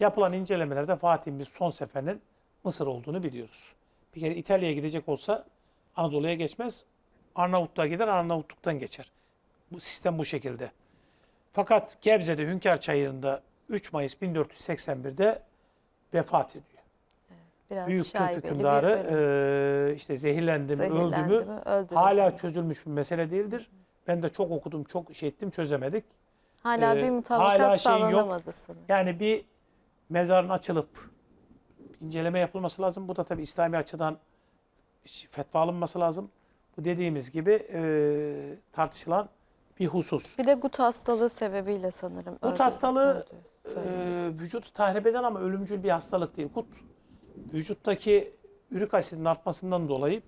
Yapılan incelemelerde Fatih'in biz son seferinin Mısır olduğunu biliyoruz. Bir kere İtalya'ya gidecek olsa Anadolu'ya geçmez. Arnavutluğa gider, Arnavutluk'tan geçer. Bu sistem bu şekilde. Fakat Gebze'de Hünkar Çayırı'nda 3 Mayıs 1481'de vefat ediyor. Biraz Büyük Türk hükümdarı eee, işte zehirlendi mi, öldü Zehirlendi mü mi, öldü hala çözülmüş bir mesele değildir. Ben de çok okudum, çok şey ettim, çözemedik. Hala e, bir mutabakat hala şey yok. sağlanamadı sanırım. Yani bir mezarın açılıp inceleme yapılması lazım. Bu da tabii İslami açıdan fetva alınması lazım. Bu dediğimiz gibi eee, tartışılan bir husus. Bir de gut hastalığı sebebiyle sanırım. Gut hastalığı eee vücudu tahrip eden ama ölümcül bir hastalık değil. Gut vücuttaki ürik asidin artmasından dolayı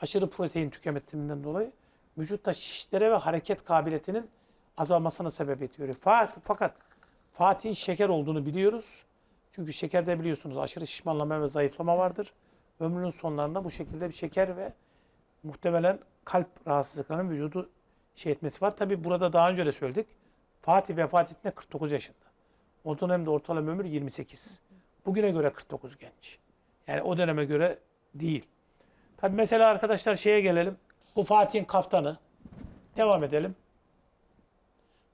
aşırı protein tüketiminden dolayı vücutta şişlere ve hareket kabiliyetinin azalmasına sebebiyet veriyor. Fakat, fakat Fatih'in şeker olduğunu biliyoruz. Çünkü şekerde biliyorsunuz aşırı şişmanlama ve zayıflama vardır. Ömrünün sonlarında bu şekilde bir şeker ve muhtemelen kalp rahatsızlıklarının vücudu şey etmesi var. Tabi burada daha önce de söyledik. Fatih vefat ettiğinde 49 yaşında. O dönemde ortalama ömür 28. Bugüne göre 49 genç. Yani o döneme göre değil. Tabi mesela arkadaşlar şeye gelelim. Bu Fatih'in kaftanı. Devam edelim.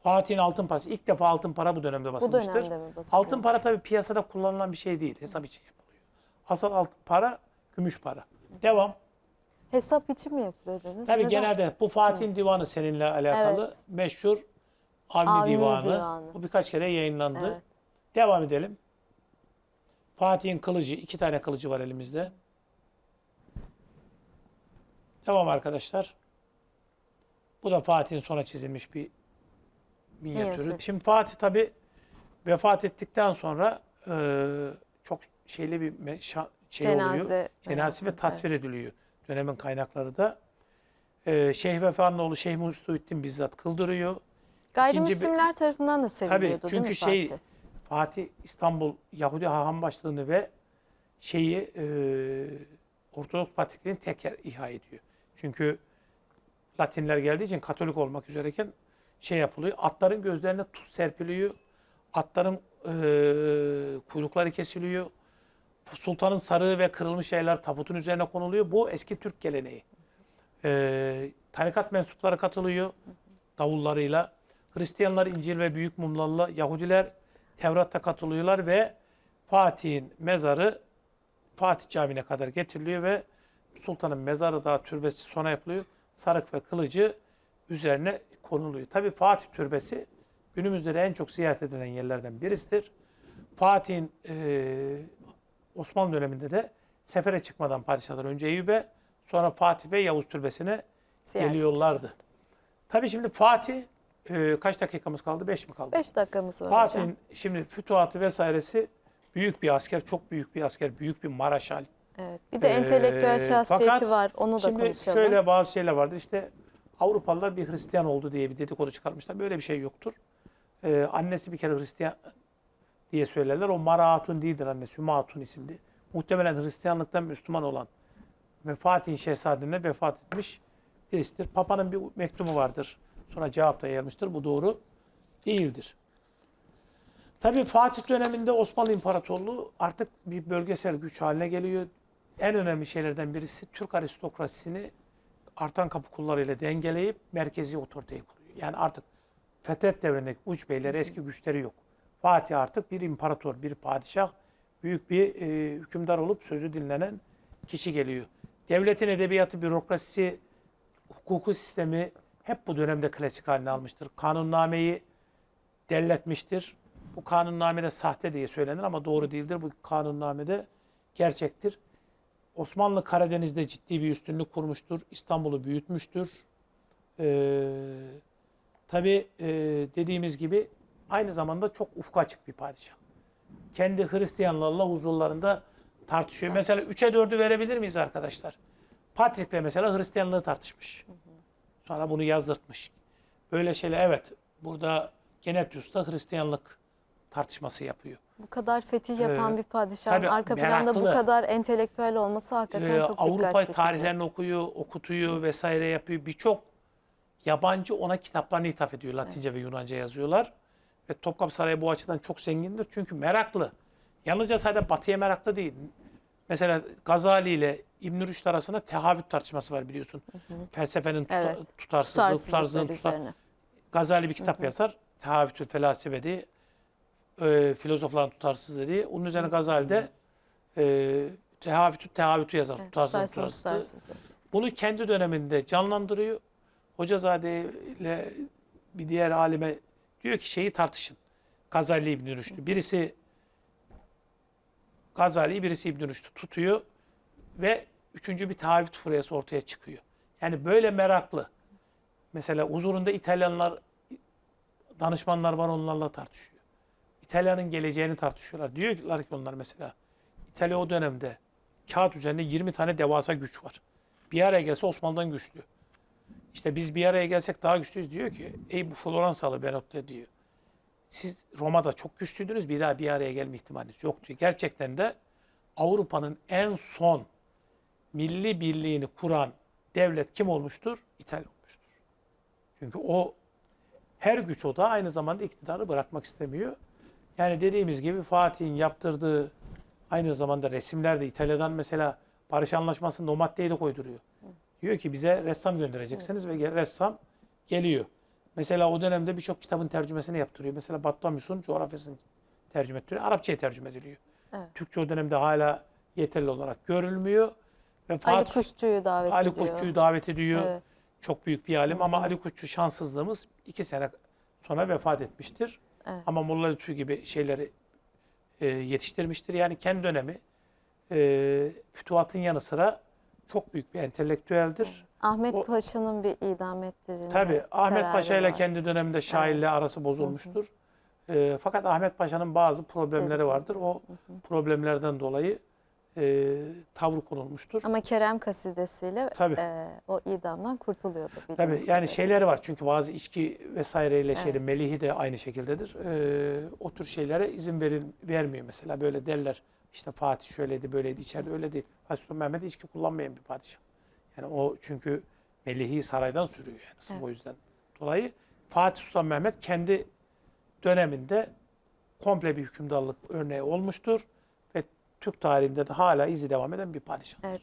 Fatih'in altın parası. İlk defa altın para bu dönemde basılmıştır. dönemde mi basılıyor? Altın para tabi piyasada kullanılan bir şey değil. Hesap için yapılıyor. Asıl altın para gümüş para. Devam. Hesap için mi yapılıyor dediniz? Tabii Neden? genelde bu Fatih'in divanı seninle alakalı Evet. meşhur Avni, Avni divanı. Divanı. Bu birkaç kere yayınlandı. Evet. Devam edelim. Fatih'in kılıcı, iki tane kılıcı var elimizde. Devam arkadaşlar. Bu da Fatih'in sonra çizilmiş bir minyatürü. Minyatür. Şimdi Fatih tabi vefat ettikten sonra e, çok şeyli bir me- şa- şey oluyor. Cenaze Cenazesi ve tasvir ediliyor. Dönemin kaynakları da. E, Şeyh Vefa'nın Şeyh Mustuddin bizzat kıldırıyor. Gayrimüslimler tarafından da Tabii seviliyordu değil çünkü şey Fatih? Fatih İstanbul Yahudi Haham Başlığı'nı ve şeyi e, Ortodoks Patrikliğini teker ihya ediyor. Çünkü Latinler geldiği için Katolik olmak üzereyken şey yapılıyor. Atların gözlerine tuz serpiliyor. Atların e, kuyrukları kesiliyor. Sultanın sarığı ve kırılmış şeyler tabutun üzerine konuluyor. Bu eski Türk geleneği. E, tarikat mensupları katılıyor davullarıyla. Hristiyanlar İncil ve Büyük Mumlarla, Yahudiler Tevrat'ta katılıyorlar ve Fatih'in mezarı Fatih Camii'ne kadar getiriliyor ve Sultanın mezarı daha türbesi sona yapılıyor. Sarık ve kılıcı üzerine konuluyor. Tabi Fatih Türbesi günümüzde de en çok ziyaret edilen yerlerden birisidir. Fatih'in eee, Osmanlı döneminde de sefere çıkmadan padişahlar önce Eyüp'e sonra Fatih ve Yavuz Türbesi'ne Ziyaret. geliyorlardı. Tabii şimdi Fatih e, kaç dakikamız kaldı? Beş mi kaldı? 5 dakikamız var. Fatih'in şimdi fütuhatı vesairesi büyük bir asker, çok büyük bir asker, büyük bir maraşal. Evet. Bir de Ee, entelektüel şahsiyeti fakat var. Onu da Şimdi konuşalım. şöyle bazı şeyler vardır. İşte Avrupalılar bir Hristiyan oldu diye bir dedikodu çıkarmışlar. Böyle bir şey yoktur. Ee, annesi bir kere Hristiyan diye söylerler. O Mara Hatun değildir annesi. Hüma Hatun isimli. Muhtemelen Hristiyanlıktan Müslüman olan ve Fatih'in şehzademine vefat etmiş birisidir. Papa'nın bir mektubu vardır. Sonra cevap da gelmiştir. Bu doğru değildir. Tabii Fatih döneminde Osmanlı İmparatorluğu artık bir bölgesel güç haline geliyor. En önemli şeylerden birisi Türk aristokrasisini artan kapı kullarıyla dengeleyip merkezi otoriteyi kuruyor. Yani artık Fethet devrindeki uç beyleri eski güçleri yok. Fatih artık bir imparator, bir padişah, büyük bir e, hükümdar olup sözü dinlenen kişi geliyor. Devletin edebiyatı, bürokrasisi, hukuku sistemi hep bu dönemde klasik haline almıştır. Kanunnameyi devletmiştir. Bu kanunnamede sahte diye söylenir ama doğru değildir. Bu kanunnamede gerçektir. Osmanlı Karadeniz'de ciddi bir üstünlük kurmuştur. İstanbul'u büyütmüştür. Ee, Tabi dediğimiz gibi aynı zamanda çok ufka açık bir padişah. Kendi Hristiyanlarla huzurlarında tartışıyor. Mesela 3'e 4'ü verebilir miyiz arkadaşlar? Patrick'le mesela Hristiyanlığı tartışmış. Sonra bunu yazdırtmış. Böyle şeyler evet. Burada Genetius da Hristiyanlık tartışması yapıyor. Bu kadar fetih yapan Ee, bir padişahın tabii arka planda bu kadar entelektüel olması hakikaten Ee, çok Avrupa dikkat çekici. tarihlerini okuyor, okutuyor vesaire yapıyor. Birçok yabancı ona kitaplarını ithaf ediyor. Latince ve Yunanca yazıyorlar. Ve Topkapı Sarayı bu açıdan çok zengindir. Çünkü meraklı. Yalnızca sadece batıya meraklı değil. Mesela Gazali ile İbn Rüşd arasında tehavüt tartışması var biliyorsun. Felsefenin tuta- Evet. tutarsızlığı, tutarsızlığın tutar. Gazali bir kitap yazar. Tehavütü felasefe diye. E, filozofların tutarsızlığı diye. Onun üzerine Gazali de e, tehavütü tehavütü yazar. Evet, tutarsız, tutarsızlığı. tutarsız. Bunu kendi döneminde canlandırıyor. Hocazade ile bir diğer alime diyor ki şeyi tartışın. Gazali İbn Rüşd'ü. Birisi Gazali, birisi İbn Rüşd'ü tutuyor ve üçüncü bir taahhüt furyası ortaya çıkıyor. Yani böyle meraklı. Mesela huzurunda İtalyanlar, danışmanlar var onlarla tartışıyor. İtalya'nın geleceğini tartışıyorlar. Diyorlar ki onlar mesela İtalya o dönemde kağıt üzerinde 20 tane devasa güç var. Bir araya gelse Osmanlı'dan güçlü. İşte biz bir araya gelsek daha güçlüyüz diyor ki ey bu Floransalı Benotto diyor. Siz Roma'da çok güçlüydünüz bir daha bir araya gelme ihtimaliniz yok diyor. Gerçekten de Avrupa'nın en son milli birliğini kuran devlet kim olmuştur? İtalya olmuştur. Çünkü o her güç o da aynı zamanda iktidarı bırakmak istemiyor. Yani dediğimiz gibi Fatih'in yaptırdığı aynı zamanda resimler de İtalya'dan mesela Barış Anlaşması'nda o maddeyi de koyduruyor. Diyor ki bize ressam göndereceksiniz ve ressam geliyor. Mesela o dönemde birçok kitabın tercümesini yaptırıyor. Mesela Batlamyus'un coğrafyasını tercüme ettiriyor. Arapçaya tercüme ediliyor. Evet. Türkçe o dönemde hala yeterli olarak görülmüyor. Ve Ali Fatih Kuşçu'yu davet Ali ediyor. Kuşçu'yu davet ediyor. Evet. Çok büyük bir alim ama Ali Kuşçu şanssızlığımız iki sene sonra vefat etmiştir. Evet. Ama Molla Lütfü gibi şeyleri e, yetiştirmiştir. Yani kendi dönemi e, fütuhatın yanı sıra çok büyük bir entelektüeldir. Ahmet Paşa'nın bir idam ettirilme Tabii Ahmet Paşa ile var. kendi döneminde şairle arası bozulmuştur. E, fakat Ahmet Paşa'nın bazı problemleri vardır. O problemlerden dolayı e, tavrı konulmuştur. Ama Kerem kasidesiyle Tabii. e, o idamdan kurtuluyordu. Tabii yani kadarıyla. şeyleri var çünkü bazı içki vesaireyle şeyde melihi de aynı şekildedir. Ee, o tür şeylere izin veril, vermiyor mesela böyle derler. İşte Fatih şöyleydi böyleydi içeride öyle değil. Fatih Sultan Mehmet içki kullanmayan bir padişah. Yani o çünkü melihi saraydan sürüyor yani sırf Evet. o yüzden. Dolayı Fatih Sultan Mehmet kendi döneminde komple bir hükümdarlık örneği olmuştur. Türk tarihinde de hala izi devam eden bir padişah. Evet.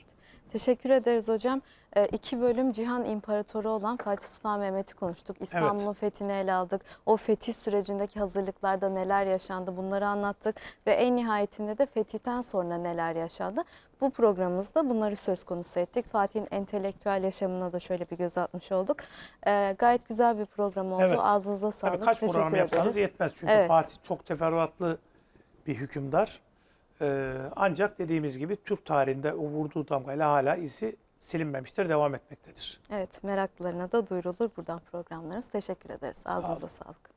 Teşekkür ederiz hocam. E, iki bölüm Cihan İmparatoru olan Fatih Sultan Mehmet'i konuştuk. İstanbul'un fethini ele aldık. O fetih sürecindeki hazırlıklarda neler yaşandı bunları anlattık. Ve en nihayetinde de fetihten sonra neler yaşandı. Bu programımızda bunları söz konusu ettik. Fatih'in entelektüel yaşamına da şöyle bir göz atmış olduk. E, gayet güzel bir program oldu. Evet. Ağzınıza sağlık. Tabii kaç Teşekkür program yapsanız ederiz. yetmez. Çünkü Evet. Fatih çok teferruatlı bir hükümdar. Ee, ancak dediğimiz gibi Türk tarihinde o vurduğu damgayla hala izi silinmemiştir, devam etmektedir. Evet meraklarına da duyurulur buradan programlarınız. Teşekkür ederiz. Ağzınıza sağlık.